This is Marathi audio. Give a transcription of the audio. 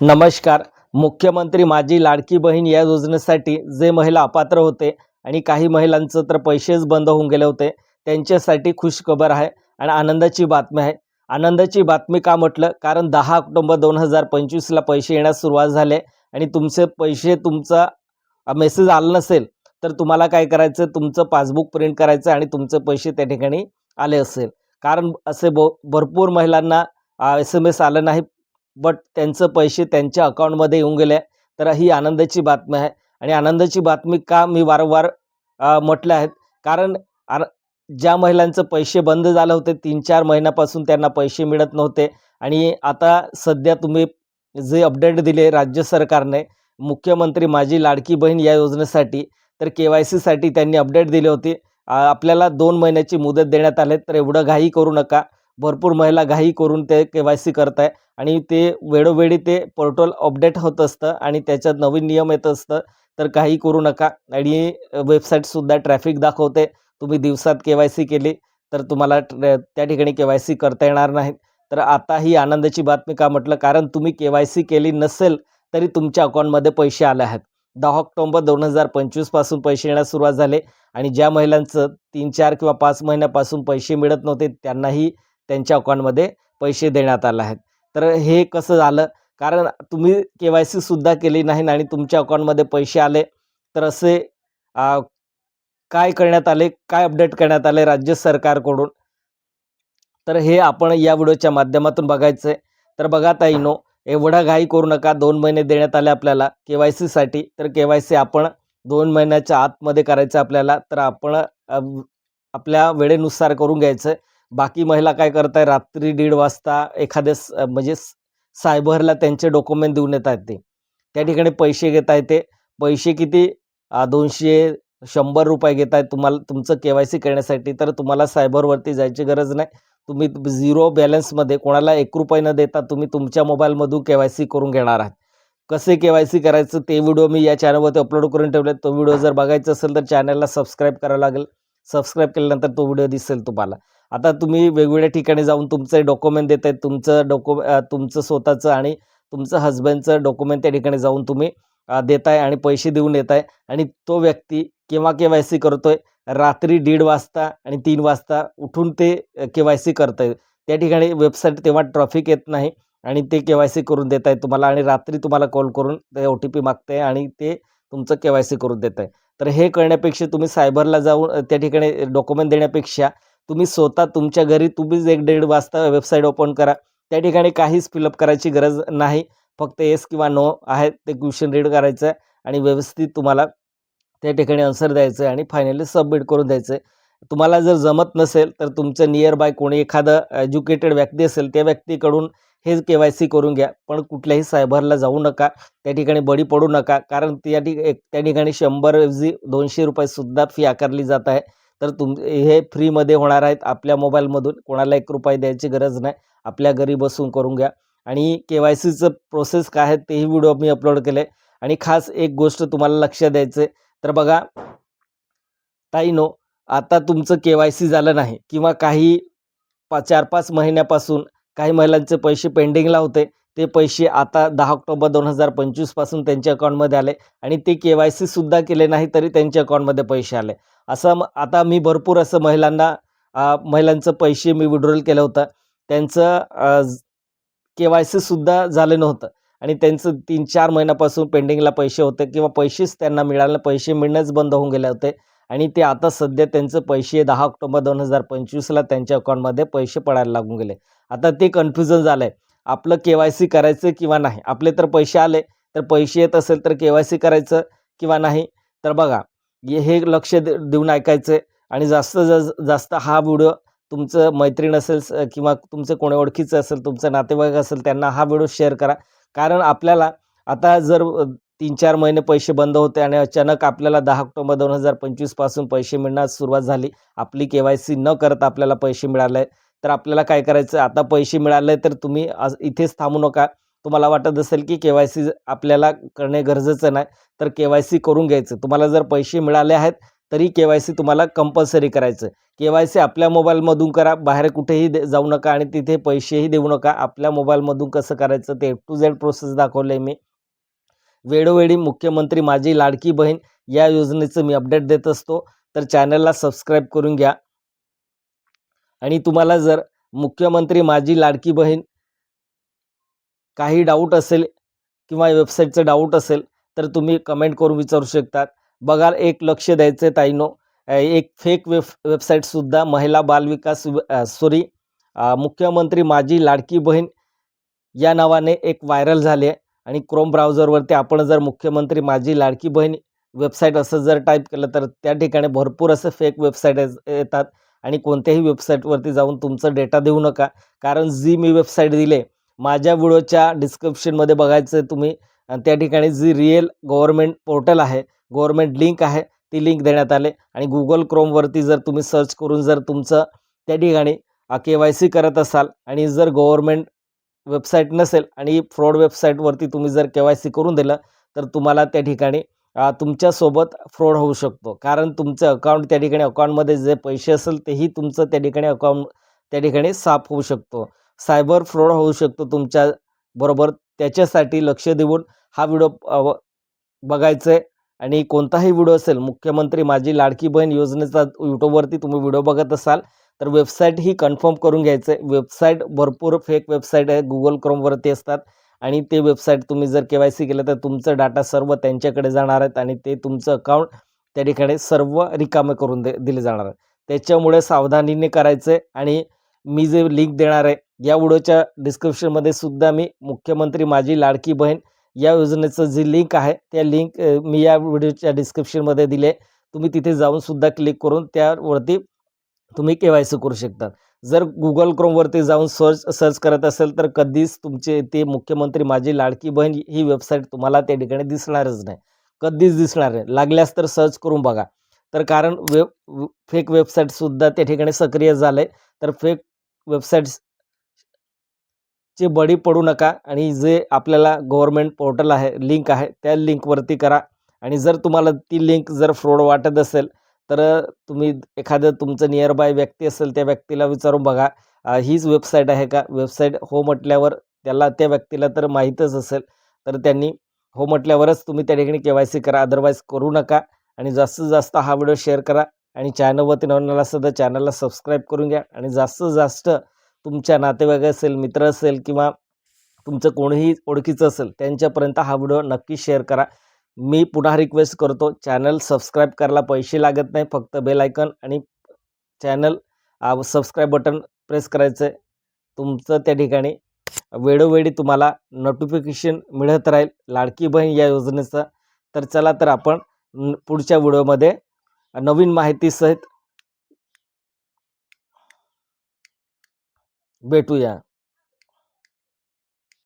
नमस्कार. मुख्यमंत्री माझी लाडकी बहीण या योजनेसाठी जे महिला अपात्र होते आणि काही महिलांचं तर पैसेच बंद होऊन गेले होते त्यांच्यासाठी खुशखबर आहे आणि आनंदाची बातमी आहे. आनंदाची बातमी का म्हटलं? कारण दहा ऑक्टोंबर दोन हजार पंचवीसला पैसे येण्यास सुरुवात झाले आणि तुमचे पैसे तुमचा मेसेज आला नसेल तर तुम्हाला काय करायचं? तुमचं पासबुक प्रिंट करायचं आणि तुमचे पैसे त्या ठिकाणी आले असेल. कारण असे ब भरपूर महिलांना एस एम एस आलं नाही बट त्यांचं पैसे त्यांच्या अकाउंटमध्ये येऊन गेले. तर ही आनंदाची बातमी आहे. आणि आनंदाची बातमी का मी वारंवार म्हटलं आहेत? कारण आर ज्या महिलांचं पैसे बंद झालं होते तीन चार महिन्यापासून त्यांना पैसे मिळत नव्हते. आणि आता सध्या तुम्ही जे अपडेट दिले राज्य सरकारने मुख्यमंत्री माझी लाडकी बहीण या योजनेसाठी तर के वाय सीसाठी त्यांनी अपडेट दिली होती. आपल्याला दोन महिन्याची मुदत देण्यात आले तर एवढं घाई करू नका. भरपूर महिला घाई करून ते के वाय सी करत आहे आणि ते वेळोवेळी ते पोर्टल अपडेट होत असतं आणि त्याच्यात नवीन नियम येत असतं. तर काही करू नका. आणि वेबसाईटसुद्धा ट्रॅफिक दाखवते. तुम्ही दिवसात के वाय सी केली तर तुम्हाला ट्र त्या ठिकाणी के वाय सी करता येणार नाही तर आता ही आनंदाची बातमी का म्हटलं? कारण तुम्ही के वाय सी केली नसेल तरी तुमच्या अकाउंटमध्ये पैसे आले आहेत. दहा ऑक्टोंबर दोन हजार पंचवीसपासून पैसे येण्यास सुरुवात झाले आणि ज्या महिलांचं तीन चार किंवा पाच महिन्यापासून पैसे मिळत नव्हते त्यांनाही त्यांच्या अकाउंटमध्ये पैसे देण्यात आले आहेत. तर हे कसं झालं? कारण तुम्ही के वाय सीसुद्धा केली नाही आणि तुमच्या अकाउंटमध्ये पैसे आले. तर असे काय करण्यात आले? काय अपडेट करण्यात आले राज्य सरकारकडून? तर हे आपण या व्हिडिओच्या माध्यमातून बघायचं आहे तर बघा ताईनो एवढा घाई करू नका. दोन महिने देण्यात आले आपल्याला के वाय सीसाठी तर के वाय सी आपण दोन महिन्याच्या आतमध्ये करायचं आपल्याला. तर आपण आपल्या वेळेनुसार करून घ्यायचं. बाकी महिला काय करत आहे रात्री दीड वाजता एखाद्या स- म्हणजे सायबरला त्यांचे डॉक्युमेंट देऊन येत आहेत ते. त्या ठिकाणी पैसे घेत आहेत ते. पैसे किती? दोनशे शंभर रुपये घेत आहेत तुम्हाला तुमचं के वाय सी करण्यासाठी. तर तुम्हाला सायबरवरती जायची गरज नाही. तुम्ही झिरो बॅलन्समध्ये कोणाला एक रुपये न देता तुम्ही तुमच्या मोबाईलमधून के वाय सी करून घेणार आहात. कसे के वाय सी करायचं ते व्हिडिओ मी या चॅनलवरती अपलोड करून ठेवले तो व्हिडिओ जर बघायचा असेल तर चॅनलला सबस्क्राईब करावं लागेल. सबस्क्राईब केल्यानंतर तो व्हिडिओ दिसेल तुम्हाला. आता तुम्ही वेगवेगळ्या ठिकाणी जाऊन तुमचे डॉक्युमेंट देत आहेत तुमचं डॉक्यु तुमचं स्वतःचं आणि तुमचं हजबंडचं डॉक्युमेंट त्या ठिकाणी जाऊन तुम्ही देत देताय आणि पैसे देऊन येत आहे आणि तो व्यक्ती केव्हा के वाय सी करतोय? रात्री दीड वाजता आणि तीन वाजता उठून ते के वाय सी करत आहे त्या ठिकाणी वेबसाईट तेव्हा ट्रॉफिक येत नाही आणि ते के वाय सी करून देत आहे तुम्हाला आणि रात्री तुम्हाला कॉल करून ते ओ टी पी मागते आहे आणि ते तुमचं के वाय सी करून देत आहे तर हे करण्यापेक्षा तुम्ही सायबरला जाऊन त्या ठिकाणी डॉक्युमेंट देण्यापेक्षा तुम्ही स्वतः तुमच्या घरी तुम्हीच एक दीड वाजता वेबसाईट ओपन करा. त्या ठिकाणी काहीच फिलअप करायची गरज नाही. फक्त येस किंवा नो आहे ते क्वेश्चन रीड करायचं आहे आणि व्यवस्थित तुम्हाला त्या ठिकाणी आन्सर द्यायचं आहे आणि फायनली सबमिट करून द्यायचं आहे तुम्हाला जर जमत नसेल तर तुमचं नियर बाय कोणी एखादं एज्युकेटेड व्यक्ती असेल त्या व्यक्तीकडून हे के वाय सी करून घ्या. पण कुठल्याही सायबरला जाऊ नका त्या ठिकाणी बळी पडू नका. कारण त्या ठिक एक त्या ठिकाणी शंभर ऐवजी दोनशे रुपयेसुद्धा फी आकारली जात आहे. तर तुम हे फ्रीमध्ये होणार आहेत आपल्या मोबाईलमधून. कोणाला एक रुपये द्यायची गरज नाही. आपल्या घरी बसून करून घ्या. आणि के वाय सीचं प्रोसेस काय आहे तेही व्हिडिओ मी अपलोड केले आणि खास एक गोष्ट तुम्हाला लक्ष द्यायचं आहे तर बघा ताईनो आता तुमचं के वाय सी झालं नाही. किंवा काही पा चार पाच महिन्यापासून काही महिलांचे पैसे पेंडिंगला होते. ते पैसे आता दहा ऑक्टोबर दोन हजार पंचवीसपासून त्यांच्या अकाउंटमध्ये आले आणि ते के वाय सीसुद्धा केले नाही तरी त्यांच्या अकाउंटमध्ये पैसे आले. असं म आता मी भरपूर असं महिलांना महिलांचं पैसे मी विड्रॉल केलं होतं. त्यांचं के वाय सीसुद्धा झालं नव्हतं. आणि त्यांचं तीन चार महिन्यापासून पेंडिंगला पैसे होते किंवा पैसेच त्यांना मिळाले पैसे मिळणंच बंद होऊन गेले होते. आणि ते आता सध्या त्यांचं पैसे दहा ऑक्टोबर दोन हजार पंचवीसला त्यांच्या अकाउंटमध्ये पैसे पडायला लागून गेले. आता ते कन्फ्युजन झालं आहे आपलं के वाय सी करायचं किंवा नाही? आपले तर पैसे आले तर पैसे येत असेल तर के वाय सी करायचं किंवा नाही? तर बघा हे हे लक्ष दे देऊन ऐकायचं आहे आणि जास्त जास्त जास्त हा व्हिडिओ तुमचं मैत्रीण असेल स- किंवा तुमचं कोणी ओळखीचं असेल तुमचं नातेवाईक असेल त्यांना हा व्हिडिओ शेअर करा. कारण आपल्याला आता जर तीन चार महिने पैसे बंद होते आणि अचानक आपल्याला दहा ऑक्टोबर दोन हजार पंचवीसपासून पैसे मिळण्यास सुरुवात झाली आपली के वाय सी न करता आपल्याला पैसे मिळाले तर आपल्याला काय करायचं? आता पैसे मिळाले तर तुम्ही आज इथेच थांबू नका. तुम्हाला वाटत असेल की के वाय सी आपल्याला करणे गरजेचं नाही तर के वाय सी करून घ्यायचं. तुम्हाला जर पैसे मिळाले आहेत तरी के वाय सी तुम्हाला कंपल्सरी करायचं. के वाय सी आपल्या मोबाईलमधून करा बाहेर कुठेही दे जाऊ नका आणि तिथे पैसेही देऊ नका. आपल्या मोबाईलमधून कसं करायचं ते टू झेड प्रोसेस दाखवलं आहे मी. वेळोवेळी मुख्यमंत्री माझी लाडकी बहीण या योजनेचं मी अपडेट देत असतो. तर चॅनलला सबस्क्राईब करून घ्या. आणि तुम्हाला जर मुख्यमंत्री माझी लाडकी बहीण काही डाऊट असेल किंवा वेबसाईटचं डाऊट असेल तर तुम्ही कमेंट करून विचारू शकतात. बघा एक लक्ष द्यायचं आहे ताईनो एक फेक वेब वेबसाईटसुद्धा महिला बालविकास सॉरी मुख्यमंत्री माझी लाडकी बहीण या नावाने एक व्हायरल झाली आहे. आणि क्रोम ब्राउझरवरती आपण जर मुख्यमंत्री माझी लाडकी बहीण वेबसाईट असं जर टाईप केलं तर त्या ठिकाणी भरपूर असं फेक वेबसाईट येतात. आणि कोणत्याही वेबसाईटवरती जाऊन तुमचा डेटा देऊ नका. कारण जी मी वेबसाईट दिले माझ्या व्हिडिओच्या डिस्क्रिप्शनमध्ये बघायचं आहे तुम्ही. आणि त्या ठिकाणी जी रिअल गव्हर्मेंट पोर्टल आहे गव्हर्मेंट लिंक आहे ती लिंक देण्यात आले. आणि गुगल क्रोमवरती जर तुम्ही सर्च करून जर तुमचं त्या ठिकाणी के वाय सी करत असाल आणि जर गव्हर्मेंट वेबसाईट नसेल आणि फ्रॉड वेबसाईटवरती तुम्ही जर के वाय सी करून दिलं तर तुम्हाला त्या ठिकाणी तुमच्यासोबत फ्रॉड होऊ शकतो. कारण तुमचं अकाउंट त्या ठिकाणी अकाउंटमध्ये जे पैसे असेल तेही तुमचं त्या ठिकाणी अकाउंट त्या ठिकाणी साफ होऊ शकतो. सायबर फ्रॉड होऊ शकतो तुमच्या बरोबर. त्याच्यासाठी लक्ष देऊन हा व्हिडिओ बघायचं आहे आणि कोणताही व्हिडिओ असेल मुख्यमंत्री माझी लाडकी बहीण योजनेचा यूट्यूबवरती तुम्ही व्हिडिओ बघत असाल तर वेबसाईट ही कन्फर्म करून घ्यायचं आहे वेबसाईट भरपूर फेक वेबसाईट आहे. गुगल क्रोमवरती असतात. आणि ते वेबसाईट तुम्ही जर के वाय सी केलं तर तुमचं डाटा सर्व त्यांच्याकडे जाणार आहेत आणि ते तुमचं अकाउंट त्या ठिकाणी सर्व रिकामे करून दे दिले जाणार आहेत. त्याच्यामुळे सावधानीने करायचं आहे आणि मी जे लिंक देणार आहे या व्हिडिओच्या डिस्क्रिप्शनमध्ये सुद्धा मी मुख्यमंत्री माझी लाडकी बहीण या योजनेचं जी लिंक आहे त्या लिंक मी या व्हिडिओच्या डिस्क्रिप्शनमध्ये दिले. तुम्ही तिथे जाऊन सुद्धा क्लिक करून त्यावरती तुम्ही के वाय सी करू शकता. जर गुगल क्रोमवरती जाऊन सर्च सर्च करत असेल तर कधीच तुमचे ते मुख्यमंत्री माझी लाडकी बहीण ही वेबसाईट तुम्हाला त्या ठिकाणी दिसणारच नाही. कधीच दिसणार नाही. लागल्यास तर सर्च करून बघा. तर कारण वेब फेक वेबसाईटसुद्धा त्या ठिकाणी सक्रिय झालं आहे तर फेक वेबसाईट्स चे बळी पडू नका आणि जे आपल्याला गव्हर्मेंट पोर्टल आहे लिंक आहे त्या लिंकवरती करा. आणि जर तुम्हाला ती लिंक जर फ्रॉड वाटत असेल तर तुम्ही एखादं तुमचं नियर बाय व्यक्ती असेल त्या व्यक्तीला विचारून बघा. हीच वेबसाईट आहे का? वेबसाईट हो म्हटल्यावर त्याला त्या व्यक्तीला तर माहीतच असेल. तर त्यांनी हो म्हटल्यावरच तुम्ही त्या ठिकाणी के वाय सी करा. अदरवाईज करू नका आणि जास्तीत जास्त हा व्हिडिओ शेअर करा आणि चॅनलवरती नवीन असेल तर चॅनलला सबस्क्राईब करून घ्या आणि जास्तीत जास्त तुमच्या नातेवाईक असेल मित्र असेल किंवा तुमचं कोणीही ओळखीचं असेल त्यांच्यापर्यंत हा व्हिडिओ नक्की शेअर करा. मी पुन्हा रिक्वेस्ट करतो चॅनल सबस्क्राईब करायला पैसे लागत नाही फक्त बेल आयकन आणि चॅनल सबस्क्राईब बटन प्रेस करायचं आहे. तुमचं त्या ठिकाणी वेळोवेळी तुम्हाला नोटिफिकेशन मिळत राहील. लाडकी बहीण या योजनेचं. तर चला तर आपण पुढच्या व्हिडिओमध्ये नवीन माहितीसहित भेटूया.